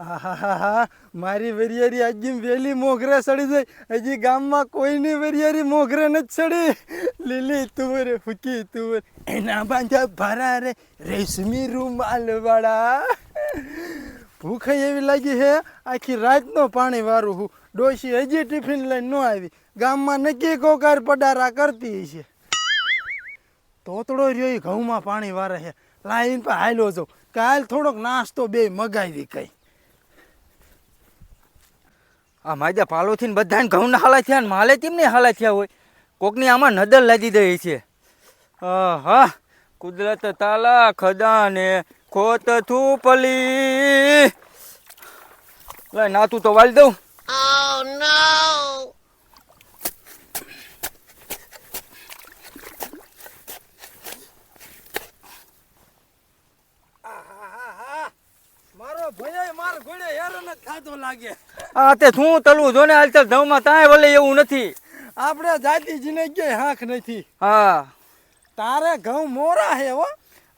આહાહાહા, મારી વેરિયારી હજી વેલી મોઘરે સડી જાય. હજી ગામમાં કોઈની વેરિયારી મોઘરે નથી સડી. લીલી તુવર ફૂકી તુવર. એના બાંધ્યા ભરા રે રેશમી રૂમાલ વાળા. ભૂખ એવી લાગી હે આખી રાતનો પાણી વારું હું. ડોશી હજી ટિફિન લઈને ન આવી. ગામમાં નક્કી કોકાર પડારા કરતી છે તોતડો રહ્યો ઘઉંમાં પાણી વારે છે લાઈન પર હાલ્યો જો કાલ થોડોક નાસ્તો બે મગાવી કઈ. આ માજા પાલોથી ને બધાને ઘઉંના હાલા થયા ને માલે કેમ હાલા થયા હોય? કોકની આમાં નદર લાદી દે છે. હા કુદરત તાલા ખદાને ખોત થૂપલી. લે નાતું તો વાળી દઉં. મારો ભૈયા માર ઘોડે હેરાન જ થાતો લાગે. આ તે શું તલવું જો ને હાલચાલ ધવમાં તાય વલે એવું નથી. આપણે જાતિજીને ક્યાંય હાંખ નથી. હા. તારે ઘઉં મોરા હે હો.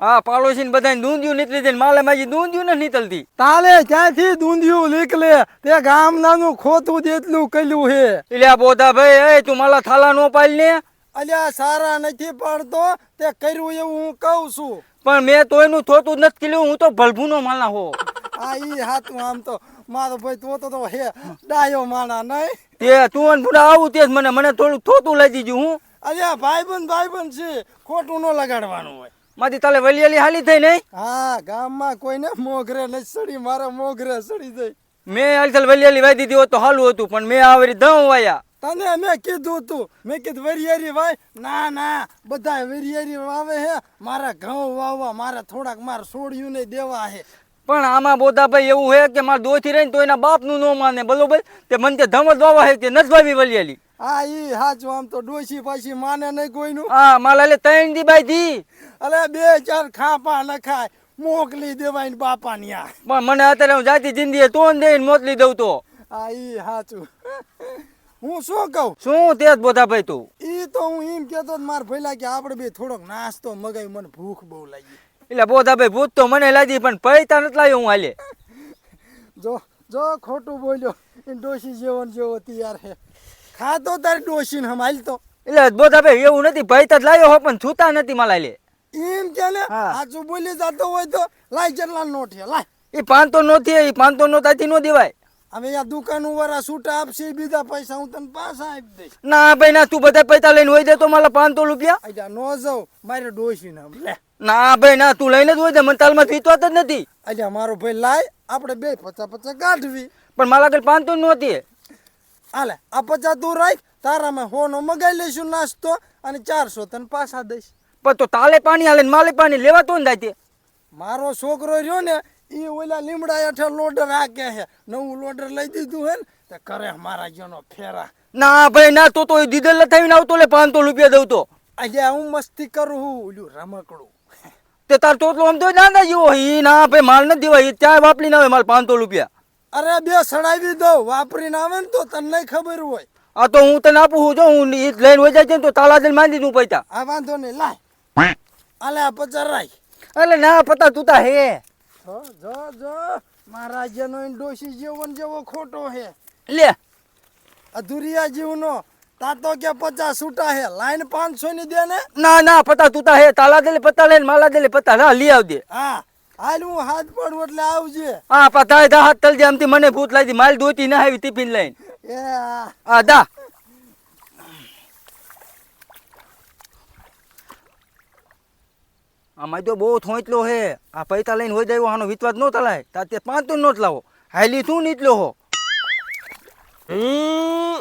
હા પાડોશી ને બધાને દૂંધિયું નીકળી જાય માલે માજી દૂંધિયું નથી નીકળતી. તાલે ક્યાંથી દૂંધિયું નીકળે? તે ગામ નાનું ખોતું જેટલું કર્યું હે. એટલે બોધા ભાઈ એ તું માલા થાલા નો પાડી ને. અલ્યા સારા નથી પડતો. તે કર્યું એવું હું કહું છું. પણ મેં તોયનું થોતું જ નથી કર્યું. હું તો ભલભુનો માલા હો. આ ઈ હાથું આમ તો મારો ભાઈ તો તો હે ડાયો માણા નહીં. તે તું ભૂડા આવું તે મને મને થોડું થોતું લઈ દીજું હું. અલ્યા ભાઈબંધ ભાઈબંધ છે ખોટું ન લગાડવાનું હોય. મારી તાલે વલિયાલી હાલી થઈ નહીં? હા ગામમાં કોઈને મોઘરે નથી સડી મારા મોઘરે સડી જાય. મેં હાલચાલ વલિયાલી વાઈ દીધી હોત તો હાલું હતું પણ મેં આવી દઉં વાયા. તને મેં કીધું તું મેં કીધું વરિયારી ભાઈ ના ના બધા વરિયારી વાવે હે મારા ઘઉં વાવવા મારા થોડાક માર છોડ્યું ને દેવા હે. પણ આમાં બોધાભાઈ એવું હે કે મારા દોથી રહીને તો એના બાપનું ન માને બરોબર? તે મને તે ધમત વાવા હે તે નથી વાવી વલિયાલી. હા ઈ હાચું આમ તો ડોસી પાછી માને નહીં કોઈનું. હા માલા લે ત્રણ દી બાઈ દી અલે બે ચાર ખાપા નખાય મોકલી દેવાય ને બાપા ન્યા પણ મને અત્યારે હું જાતી જિંદગી તો દઈને મોકલી દઉં તો. હા ઈ હાચું. હું શું કહું? શું તે જ બોધા ભાઈ તું? ઈ તો હું એમ કહેતો મારા ભઈલા કે આપણે બે થોડોક નાસ્તો મગાવી મને ભૂખ બહુ લાગી. એટલે બોધા ભાઈ ભૂત તો મને લાગી પણ પૈસા નથી લાવ્યો હું હાલે. જો જો ખોટું બોલ્યો. ડોશી જેવો ને જેવો તૈયાર હે ખાતો તારે ડોશી ને હમાલ તો. એટલે બોધા ભાઈ એવું નથી પૈસા જ લાવ્યો હો પણ છૂતા નથી માલા લે એમ કે ને? હા. સાચું બોલી જતો હોય તો લાય જેટલા નોટ હે લાય. એ પાંચસો નો થી એ પાંચસો નો તાથી નો દેવાય. હવે આ દુકાન વાળા છૂટા આપશે બીજા પૈસા હું તને પાછા આપી દઈશ. ના ભાઈ ના તું બધા પૈસા લઈને હોય દે તો મારા પાંચસો રૂપિયા. નો જાઉં મારે ડોશી ના લે. ના ભાઈ ના તું લઈને જ હોય છે. મને તાલમાં વીતવાત જ નથી. આજે મારો ભાઈ લાય. આપણે બે પચા પચાસ કાઢવી પણ મારા આગળ પાંચ નો નહોતી હાલે આ પચાસ તું રાખ. તારામાં હોનો મગાઈ લઈશું નાસ્તો અને ચારસો તને પાછા દઈશ. પણ તો તાલે પાણી હાલે ને માલે પાણી લેવા તો ને મારો છોકરો રહ્યો ને એ ઓલા લીમડા હેઠળ લોડર હાકે છે. નવું લોડર લઈ દીધું હે ને તે કરે મારા જેનો ફેરા. ના ભાઈ ના તો તો દીધલ લથાવીને આવતો લે પાંચસો રૂપિયા દઉં તો. આજે હું મસ્તી કરું હું ઓલું રમકડું. તે તાર તોતલો આમ તો ના જેવો ઈ ના ભાઈ માલ નથી દેવાય ઈ ચાય વાપરી ના આવે માલ પાંચસો રૂપિયા. અરે બે સડાવી દો વાપરીને આવે ને તો તને ખબર હોય. આ તો હું તને આપું છું જો હું ઈ લઈને હોય જાય છે ને તો તાલા દઈને માંડી દઉં પૈસા. આ વાંધો નહીં લાય. અલે આ પચાર રાખ એટલે ના પતા તું તા હે. જો જો જો મારા જેનો ડોશી જેવો જેવો ખોટો હે. લે. અધુરિયા જીવનો. તાતો કે પચાસ છૂટા હે લાઈન પાંચસો ની દે ને. ના ના પતા તૂતા હે તાલા દેલે પતા લઈને માલા દેલે પતા ના લઈ આવજે. હા હાલ હું હાથ પડું એટલે આવજે. હા પતા દા હાથ તલજે આમથી મને ભૂત લાગી માલ દોતી ના આવી ટિફિન લઈને. એ આ. હા દા આમાં તો બહુ થોંચલો હે આ પૈસા લઈને હોય જાય આનો વિતવાદ નો તલાય તાર તે પાંચ તો નોટ લાવો. હાલી તું નીચલો હો. હમ.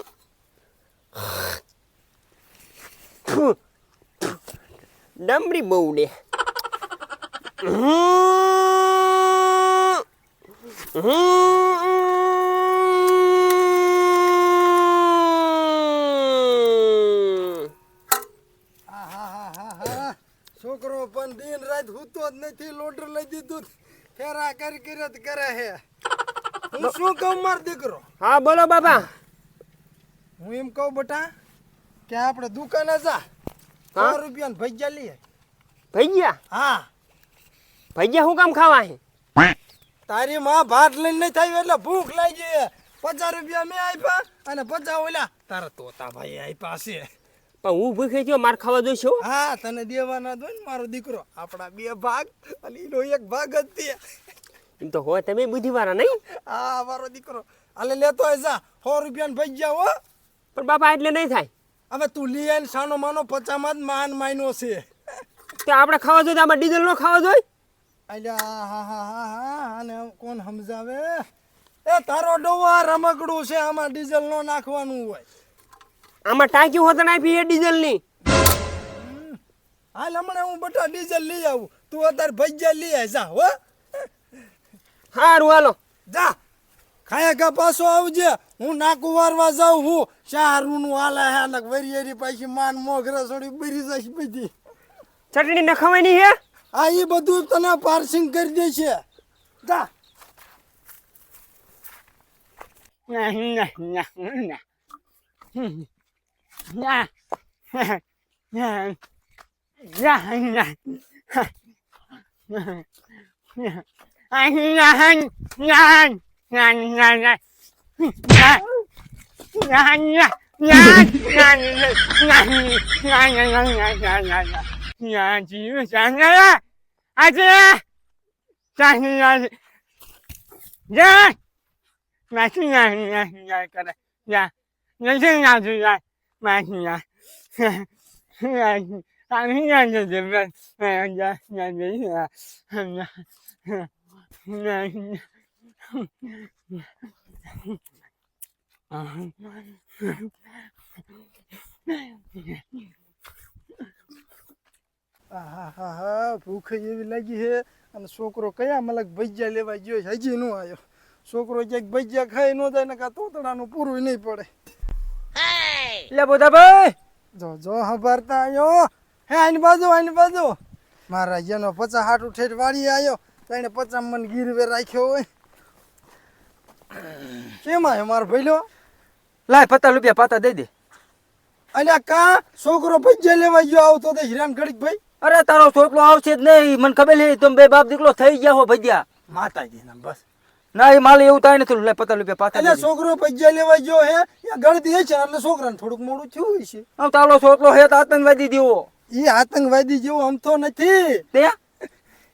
ડમરી બહુ. આહાહાહા. છોકરો પણ દિન રાત હૂતો જ નથી લોટર લઈ દીધું ફેરા કરી કિરત કરે હે હું શું કહું માર દીકરો હા બોલો બાબા હું એમ કહું બટા કે આપણે દુકાને જા. સો રૂપિયા ને ભજીયા લઈએ. ભજીયા? હા. ભજીયા શું કામ ખાવા હે? તારી માં ભાત લઈને નહીં થાય એટલે ભૂખ લાગી પચાસ રૂપિયા મેં આપ્યા અને પચાસ ઓલા. તારા તોતા ભાઈ આપ્યા છે પણ હું ભૂખે થયો માર ખાવા જોઈશ હા. તને દેવાના દો ને મારો દીકરો. આપણા બે ભાગ અને એનો એક ભાગ જ તે એમ તો હોય તમે બુદ્ધિવાળા નહીં? હા મારો દીકરો. અલે લેતો હોય જા. સો રૂપિયા ને ગયા હો. પણ બાપા એટલે નહીં થાય. હવે તું લઈ આવીને સાનો માનો પચામાં જ માન માયનો છે. તે આપણે ખાવા જોઈએ આમાં ડીઝલ નો ખાવા જોઈએ? અલ્યા હા હા હા હા આને કોણ સમજાવે? એ તારો ડોવા રમકડું છે આમાં ડીઝલ નો નાખવાનું હોય. આમાં ટાંકી હોત આપી એ ડીઝલની હાલ હમણાં હું બટા ડીઝલ લઈ આવું. તું અત્યારે ભજીયા લઈ આય જા હો. સારું હાલો. જા. ખાયા કા પાછો આવજે. હું નાકુ વારવા જાઉં હું. શાહરું નું હાલે હે ને વરિયેરી પાછી માન મોગરા સોડી બરી જશે બધી. ચટણી નખાવાની હે? આ એ બધું તને પાર્સિંગ કરી દે છે જા. nhanh nhanh nhanh nhanh nhanh nhanh nhà chị sáng ngay á ai chị sáng nhà chị nhà mà chị nhà nhà nhà cái này nhà nhà chị nhà chị nhà mà chị nhà nhà anh nhà nhà chị về nhà nhà nhà nhà nhà nhà ભૂખ એવી લાગી છે અને છોકરો કયા મલક ભજીયા લેવા ગયો હજી નો આવ્યો. છોકરો ક્યાંક ભજીયા ખાઈ ન જાય ને કાં તોતડાનું પૂરું નહીં પડે. લે બોધા ભાઈ જો જો હંભારતા આવ્યો હે આની બાજુ આની બાજુ. મારા જેનો પચાસ હાટું ઠેઠ વાળી આવ્યો તો એને પચાસ મન ગીરવે રાખ્યો હોય. કેમ મારો ભઈલો? લાય પચાસ રૂપિયા પાતા દઈ દે. અલ્યા કા? છોકરો ભજીયા લેવા ગયો આવતો તો હિરાન ઘડીક ભાઈ. અરે તારો છોકરો આવશે જ નહીં. મને ખબર છે તમે બે બાપ દીકરો થઈ ગયા હો ભજ્યા. માતાજી ના બસ. ના એ માલ એવું થાય નથી. લે પચાસ રૂપિયા પાતા એટલે. છોકરો ભજીયા લેવા ગયો હે ગણતી હે છે એટલે છોકરાને થોડુંક મોડું થયું હોય છે. આમ તારો છોકરો હે તો આતંકવાદી જેવો. એ આતંકવાદી જેવો તો નથી. તે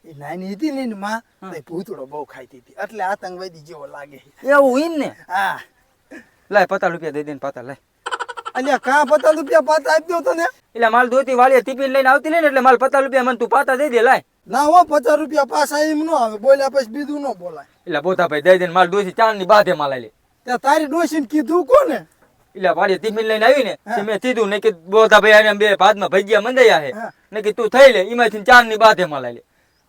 એ નાની હતી ને માં તો એ ભૂતળો બહુ ખાઈતી હતી. એટલે આતંકવાદી જેવો લાગે. એવું ઈન ને? હા. લાય પચાસ રૂપિયા દઈ દે ને પાતા લાય. અલ્યા કા પચાસ રૂપિયા પાતા આપી દો તને? એટલે માલ ધોતી વાળી ટિફિન લઈને આવતી ને એટલે માલ પચાસ રૂપિયા મને તું પાતા દઈ દે લાય. ના હો પચાસ રૂપિયા પાછા એમ નો આવે. બોલ્યા પછી બીજું નો બોલાય. એટલે બોતા ભાઈ દઈ દે ને માલ દોતી ચારની બાધે માલ લે ત્યાં તારી ડોશીને કીધું કોને? એટલે વાળી ટિફિન લઈને આવી ને મેં કીધું ને કે બોતા ભાઈ બે ભાતમાં ભજીયા મંદાયા હે હા. ને કે તું થઈ લે એમાંથી ચારની બાધે માલ લે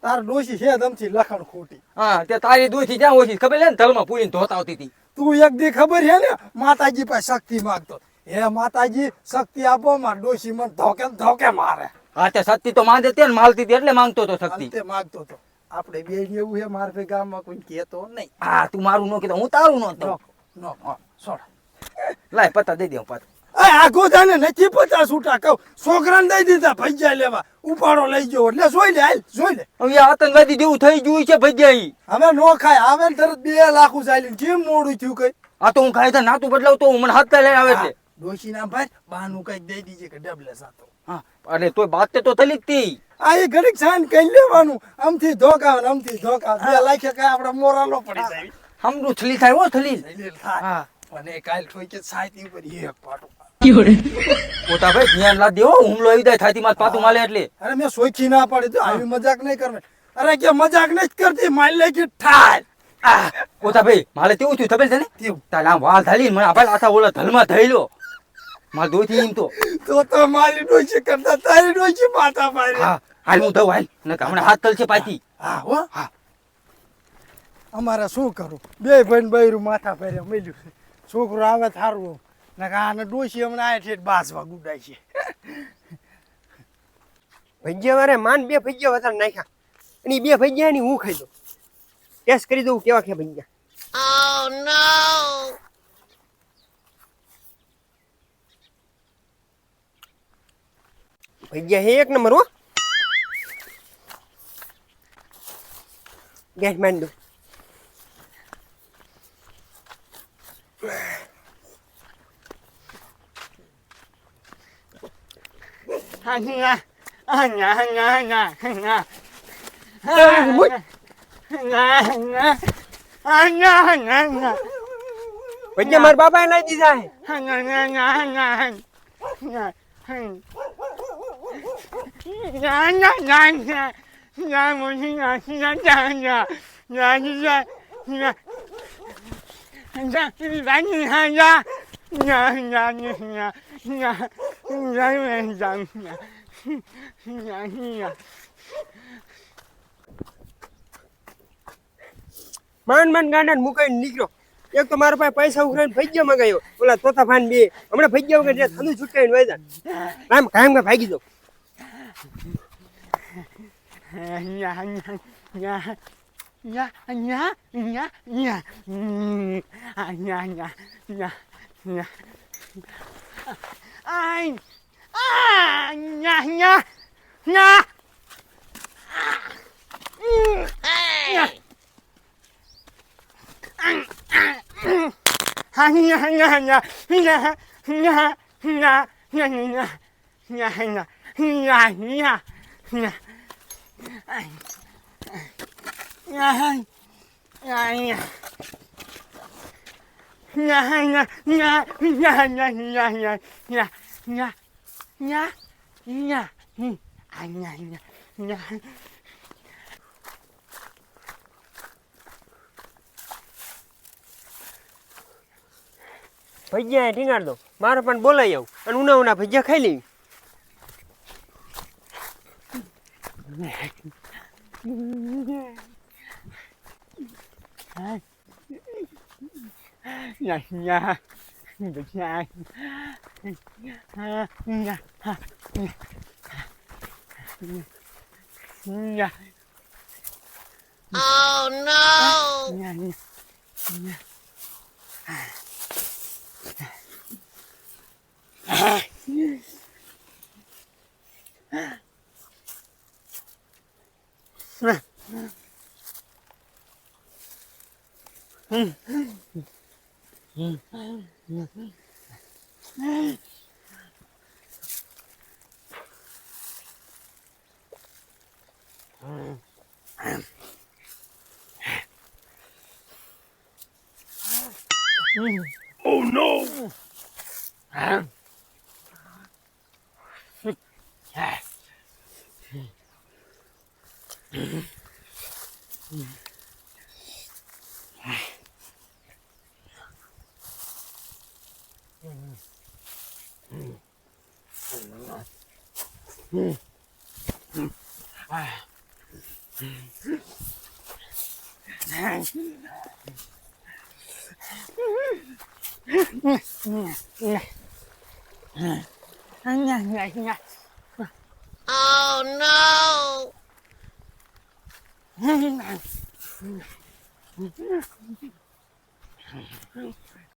તાર ડોશી છે તમથી લખણ ખોટી. હા તે તારી દોથી જ્યાં ઓછી ખબર છે ને? તલમાં પૂરીને ધોતા આવતી હતી. તું એક દી ખબર છે ને માતાજી પાસે શક્તિ માંગતો હે માતાજી શક્તિ આપો માર ડોસી મને ધોકે ધોકે મારે. હા તે શક્તિ તો માંગે તે ને માલતી હતી એટલે માંગતો તો શક્તિ. તે માંગતો તો આપણે બે એવું છે મારે ભાઈ ગામમાં કોઈ કહેતો નહીં. હા તું મારું ન કહેતો હું તારું નો નો તો નો સોડ. લાય પતા દઈ દે હું પાછું. આગો જાને નથી પચાસ ઉઠા કહું છોકરાને દઈ દીધા ભજીયા લેવા. ઉપાડો લઈ ગયો. એટલે જોઈ લે હાલ જોઈ લે. હવે આતંકવાદી જેવું થઈ ગયું છે ભજીયા હવે નો ખાય આવે ને તરત બે લાખ ચાલી કેમ મોડું થયું કઈ? આ તો હું ખાઈ તો નાતું બદલાવતો હું મને હાથ લઈને આવે છે. ડોશી ના ભાઈ બાનું કંઈક દઈ દીજે કે ડબલે સાતો. હા અને તોય વાત તો થલી જ તી. આ એ ઘડીક સાન કઈ લેવાનું આમથી ધોકા આમથી ધોકા બે લાખે કઈ આપડે મોરાલો પડી જાય. હમરું થલી થાય હો થલી હા. અને કાલ ઠોકે સાયતી ઉપર એક પાટો. પોતા ભાઈ ધ્યાન લા દેવો હુમલો આવી જાય થાતી માં પાતું માલે એટલે. અરે મેં સોચી ના પાડી તો આવી મજાક નહીં કરવાની અરે કે મજાક નહીં કરતી મારી લે કે ઠાર. આ પોતા ભાઈ માલે તેવું થયું ખબર છે ને? આમ વાલ થાલી મને આપણે આથા ઓલા ધલમાં થઈલો માર દોથી એમ તો. તો તો મારી ડોશી કરતા તારી ડોશી માથા મારી. હા હાલ હું દઉં હાલ. ને હમણાં હાથ તલ છે પાતી હા હો. હા. અમારે શું કરું? બે ભાઈ બૈરું માથા પહેર્યા મળ્યું છે. છોકરો આવે થારું ને આને ડોશી હમણાં આયા છે બાસવા ગુડાય છે. ભજીયા વારે માન બે ભજીયા વધારે નાખ્યા. અને બે ભજીયા ની હું ખાઈ દઉં ટેસ્ટ કરી દઉં કેવા છે ભજીયા. ભજીયા હે એક નંબર હો. ગેસ માંડ 아니야 아니야 아니야 아니야 아니야 아니야 뭐? 아니야 아니야 아니야 아니야 વચ્ચે મારા બાપા ના દીધા હે માંડ માન ગાંડા મુકાઈને નીકળ્યો એક તો મારા પાસે પૈસા ઉઘરાઈને ભજીયા મગાયો ઓલા તોતા ફાન બે હમણાં ભજીયા વગર જ્યાં થલું છૂટકાઈને વાયદા આમ કાયમ કા ભાગી દો Ai! Ah! Nha અહીંયા Nha! અહીંયા nha nha Ai. À, nhà nhà nhà Yeah nha nha nha nha nha nha Ai. Nha nha nha Nha nha nha nha nha nha nha nha nha nha nha à nha nha nha ભજીયા ટીંગાડ દો મારે પણ બોલાઈ આવું અને ઉના ઉના ભજીયા ખાઈ લેવી nhà nhà được nhà nhà nhà nhà Oh no! Nhà, nhà, nhà. Oh no! Hả? Mm. Oh no!